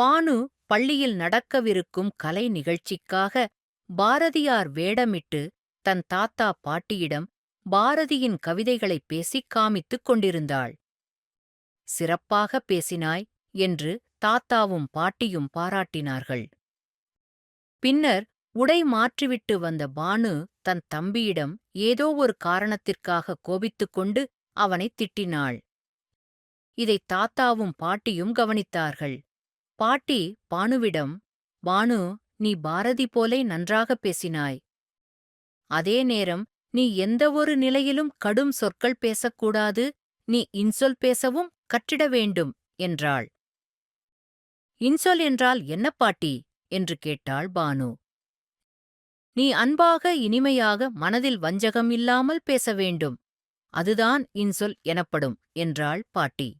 பானு பள்ளியில் நடக்கவிருக்கும் கலை நிகழ்ச்சிக்காக பாரதியார் வேடமிட்டு தன் தாத்தா பாட்டியிடம் பாரதியின் கவிதைகளைப் பேசிக் காமித்துக் கொண்டிருந்தாள். சிறப்பாக பேசினாய் என்று தாத்தாவும் பாட்டியும் பாராட்டினார்கள். பின்னர் உடை மாற்றிவிட்டு வந்த பானு தன் தம்பியிடம் ஏதோ ஒரு காரணத்திற்காக கோபித்துக் கொண்டு அவனைத் திட்டினாள். இதைத் தாத்தாவும் பாட்டியும் கவனித்தார்கள். பாட்டி பானுவிடம் பானு நீ பாரதி போலே நன்றாகப் பேசினாய். அதே நேரம் நீ எந்த ஒரு நிலையிலும் கடும் சொற்கள் பேசக்கூடாது நீ இன்சொல் பேசவும் கற்றிட வேண்டும் என்றாள். இன்சொல் என்றால் என்ன பாட்டி? என்று கேட்டாள் பானு. நீ அன்பாக இனிமையாக மனதில் வஞ்சகம் இல்லாமல் பேச வேண்டும். அதுதான் இன்சொல் எனப்படும் என்றாள் பாட்டி.